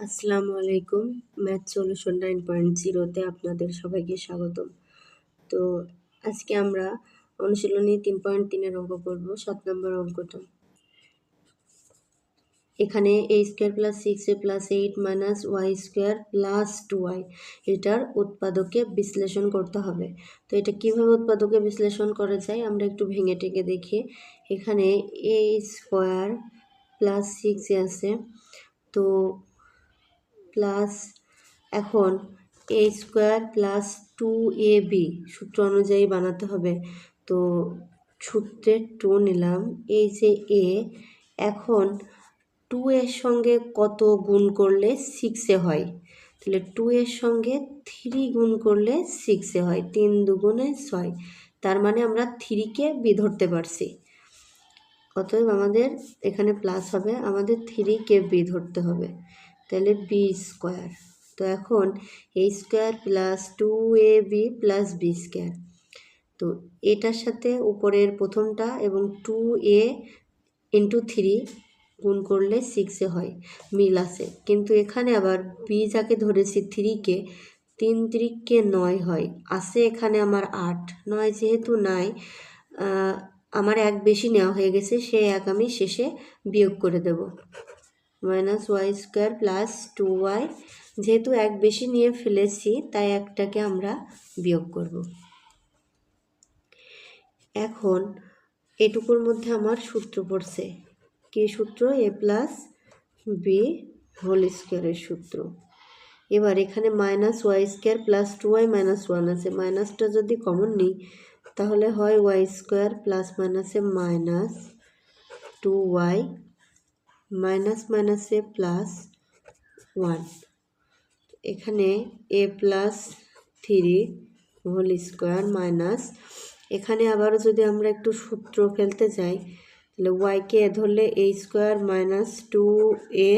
আসসালামু আলাইকুম। Math solution nine point জিরোতে আপনাদের সবাইকে স্বাগতম। তো আজকে আমরা অনুশীলনী তিন পয়েন্ট তিনের অঙ্ক করব, সাত নম্বর অঙ্কটা। এখানে A square plus six A plus eight minus Y square plus two Y এটার উৎপাদকে বিশ্লেষণ করতে হবে। তো এটা কীভাবে উৎপাদকে বিশ্লেষণ করা যায় আমরা একটু ভেঙে টেকে দেখি। এখানে এ স্কোয়ার প্লাস সিক্স আছে। তো প্লাস এখন A square plus two A B সূত্র অনুযায়ী বানাতে হবে। তো সূত্রে টু নিলাম, এই যে এ এখন টু এর সঙ্গে কত গুণ করলে সিক্সে হয়? তাহলে টু এর সঙ্গে থ্রি গুণ করলে সিক্সে হয়, তিন দুগুণে ছয়। তার মানে আমরা থ্রিকে বি ধরতে পারছি। অতএব আমাদের এখানে প্লাস হবে, আমাদের থ্রিকে বি ধরতে হবে। তাহলে বি স্কোয়ার তো এখন A square plus two A B plus B square তো এটার সাথে উপরের প্রথমটা এবং টু এ ইন্টু থ্রি গুণ করলে সিক্সে হয়, মিল আছে। কিন্তু এখানে আবার বি যাকে ধরেছি থ্রিকে তিন ত্রিককে নয় হয়। আছে এখানে আমার আট, নয় যেহেতু নাই আমার এক বেশি নেওয়া হয়ে গেছে, সে এক আমি শেষে বিয়োগ করে দেব। Minus Y square plus two Y যেহেতু এক বেশি নিয়ে ফেলেছি, তাই একটাকে আমরা বিয়োগ করব। এখন এটুকুর মধ্যে আমার সূত্র পড়ছে। কি সূত্র? এ প্লাস বি হোল স্কোয়ারের সূত্র। এবার এখানে minus Y square plus two Y minus one আছে। মাইনাসটা যদি কমন নিই, তাহলে হয় ওয়াই স্কোয়ার প্লাস মাইনাসে মাইনাস টু ওয়াই মাইনাস মাইনাসে প্লাস ওয়ান। এখানে A plus three whole square minus. এখানে আবারও যদি আমরা একটু সূত্র ফেলতে যাই, তাহলে ওয়াইকে এ ধরলে A square minus two A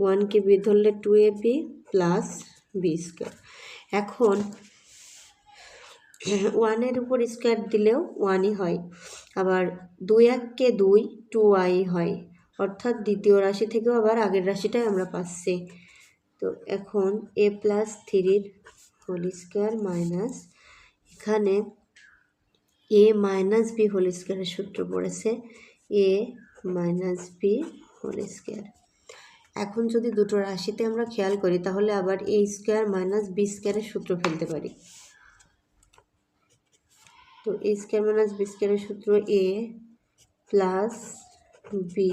ওয়ানকে বি ধরলে two A B plus B square. এখন ওয়ানের উপর স্কোয়ার দিলেও ওয়ানই হয়, আবার দুই এককে দুই টু ওয়াই হয়। অর্থাৎ দ্বিতীয় রাশি থেকেও আবার আগের রাশিটাই আমরা পাচ্ছি। তো এখন এ প্লাস থ্রির হোল স্কোয়ার মাইনাস এখানে এ মাইনাস বি হোল স্কোয়ারের সূত্র পড়েছে। A minus B whole square এখন যদি দুটো রাশিতে আমরা খেয়াল করি, তাহলে আবার এ স্কোয়ার মাইনাস বি স্কোয়ারের সূত্র ফেলতে পারি। তো এ স্কোয়ার মাইনাস বি স্কোয়ারের সূত্র A plus B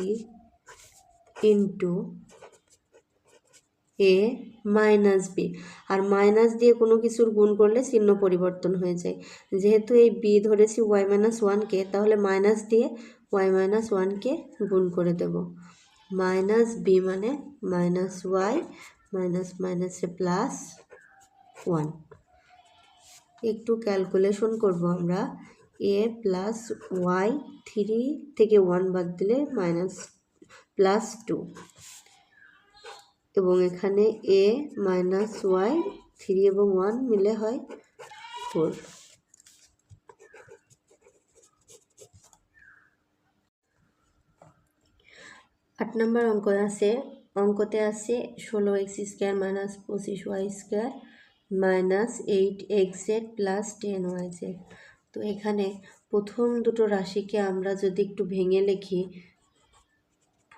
into A minus B R minus দিয়ে কোনো কিছুর গুণ করলে চিহ্ন পরিবর্তন হয়ে যায়। যেহেতু এই বি ধরেছি ওয়াই মাইনাস ওয়ানকে তাহলে মাইনাস দিয়ে ওয়াই মাইনাস ওয়ানকে গুণ করে দেব। মাইনাস বি মানে মাইনাস ওয়াই মাইনাস মাইনাসে প্লাস ওয়ান একটু ক্যালকুলেশন করব আমরা। এ প্লাস ওয়াই থ্রি থেকে ওয়ান বাদ দিলে মাইনাস প্লাস টু এবং এখানে এ মাইনাস ওয়াই থ্রি এবং ওয়ান মিলে হয় ফোর আট নম্বর অঙ্ক আছে। অঙ্কতে আছে ষোলো এক্স স্কোয়ার মাইনাস পঁচিশ Y square minus eight X Z plus ten Y Z তো এখানে প্রথম দুটো রাশিকে আমরা যদি একটু ভেঙে লিখি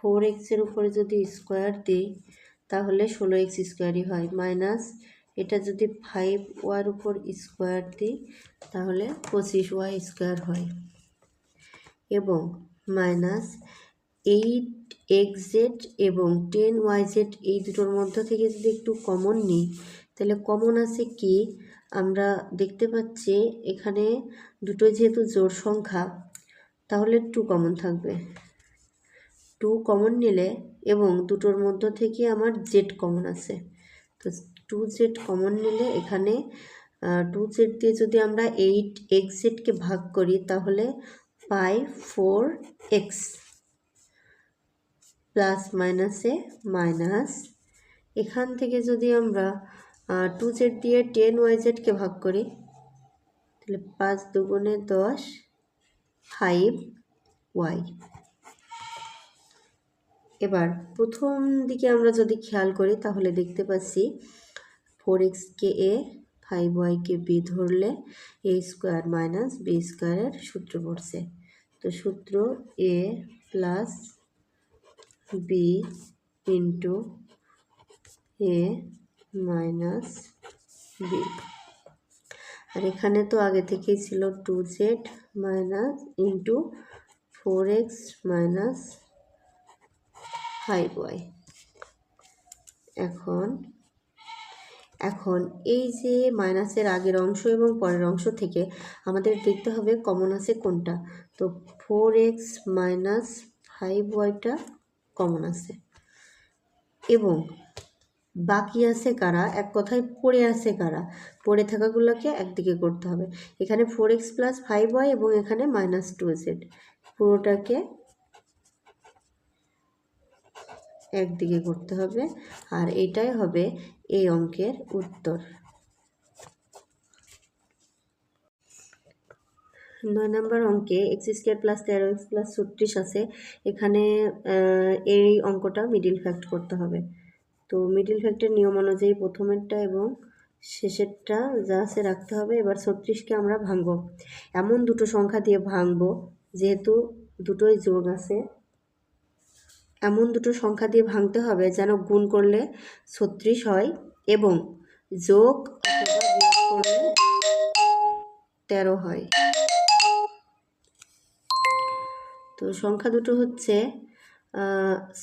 ফোর এক্সের উপরে যদি স্কোয়ার দিই, তাহলে ষোলো এক্স স্কোয়ারই হয়। মাইনাস এটা যদি ফাইভ ওয়ার উপর স্কোয়ার দিই, তাহলে পঁচিশ ওয়াই স্কোয়ার হয়। এবং মাইনাস এইট এক্স জেড এবং টেন ওয়াই জেড এই দুটোর মধ্য থেকে যদি একটু কমন নিই, তাহলে কমন আছে কি? আমরা দেখতে পাচ্ছি এখানে দুটো যেহেতু জোর সংখ্যা, তাহলে টু কমন থাকবে। টু কমন নিলে এবং দুটোর মধ্য থেকে আমার জেড কমন আছে। তো টু জেড কমন নিলে এখানে টু জেড দিয়ে যদি আমরা এইট এক্স জেডকে ভাগ করি তাহলে পাই ফোর এক্স প্লাস মাইনাসে মাইনাস এখান থেকে যদি আমরা টু জেড দিয়ে টেন ওয়াই জেডকে ভাগ করি, তাহলে পাঁচ দুগুণে দশ ফাইভ ওয়াই এবার প্রথম দিকে আমরা যদি খেয়াল করি, তাহলে দেখতে পাচ্ছি ফোর এক্সকে এ ফাইভ ওয়াইকে বি ধরলে এ স্কোয়ার মাইনাস বি স্কোয়ারের সূত্র পড়ছে। তো সূত্র A plus B into A minus B আর এখানে তো আগে থেকেই ছিল two Z minus into four X minus five Y এখন এখন এই যে মাইনাসের আগের অংশ এবং পরের অংশ থেকে আমাদের দেখতে হবে কমন আছে কোনটা? তো ফোর এক্স মাইনাস ফাইভ ওয়াইটা কমন আছে। এবং বাকি আছে কারা? এক কথায় পড়ে আছে কারা? পড়ে থাকাগুলোকে একদিকে করতে হবে। এখানে four X plus five Y এবং এখানে মাইনাস টু জেড পুরোটাকে একদিকে করতে হবে আর এটাই হবে এই অঙ্কের উত্তর। নয় নম্বর অঙ্কে এক্স স্কোয়ার প্লাস তেরো এক্স প্লাস ছত্রিশ আছে, এখানে এই অঙ্কটা মিডিল ফ্যাক্ট করতে হবে। তো মিডিল ফ্যাক্টের নিয়ম অনুযায়ী প্রথমেরটা এবং শেষেরটা যা আছে রাখতে হবে, এবার ছত্রিশকে আমরা ভাঙবো। এমন দুটো সংখ্যা দিয়ে ভাঙবো, যেহেতু দুটোই যোগ আছে এমন দুটো সংখ্যা দিয়ে ভাঙতে হবে যেন গুণ করলে ছত্রিশ হয় এবং যোগ করলে তেরো হয়। তো সংখ্যা দুটো হচ্ছে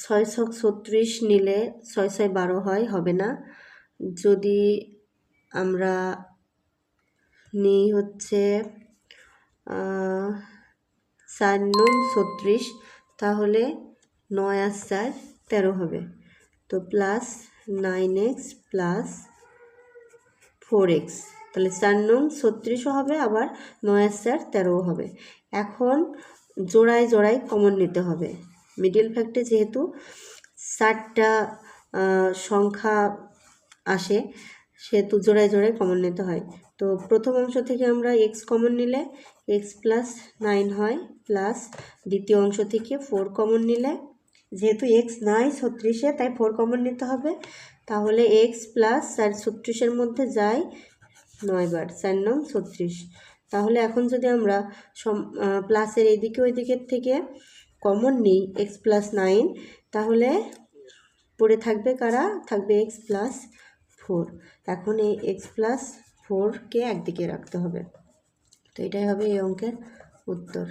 ছয় ছক ছত্রিশ নিলে ছয় ছয় বারো হয়, হবে না। যদি আমরা নিই হচ্ছে চার নং ছত্রিশ, তাহলে নয় আর চার তেরো হবে। তো plus nine X plus four X তাহলে চার নং ছত্রিশও হবে, আবার নয় আর চার তেরোও হবে। এখন জোড়ায় জোড়ায় কমন নিতে হবে। মিডিল ফ্যাক্টে যেহেতু চারটা সংখ্যা আসে, সেহেতু জোড়ায় জোড়ায় কমন নিতে হয়। তো প্রথম অংশ থেকে আমরা এক্স কমন নিলে এক্স প্লাস নাইন হয় প্লাস দ্বিতীয় অংশ থেকে ফোর কমন নিলে যেহেতু এক্স নাই ছত্রিশে, তাই ফোর কমন নিতে হবে। তাহলে এক্স প্লাস চার ছত্রিশের মধ্যে যায় নয়বার চার নং ছত্রিশ। তাহলে এখন যদি আমরা সম প্লাসের এইদিকে ওই দিকের থেকে কমন নিই এক্স প্লাস নাইন তাহলে পড়ে থাকবে কারা? থাকবে এক্স প্লাস ফোর এখন এই এক্স প্লাস ফোরকে একদিকে রাখতে হবে। তো এটাই হবে এই অঙ্কের উত্তর।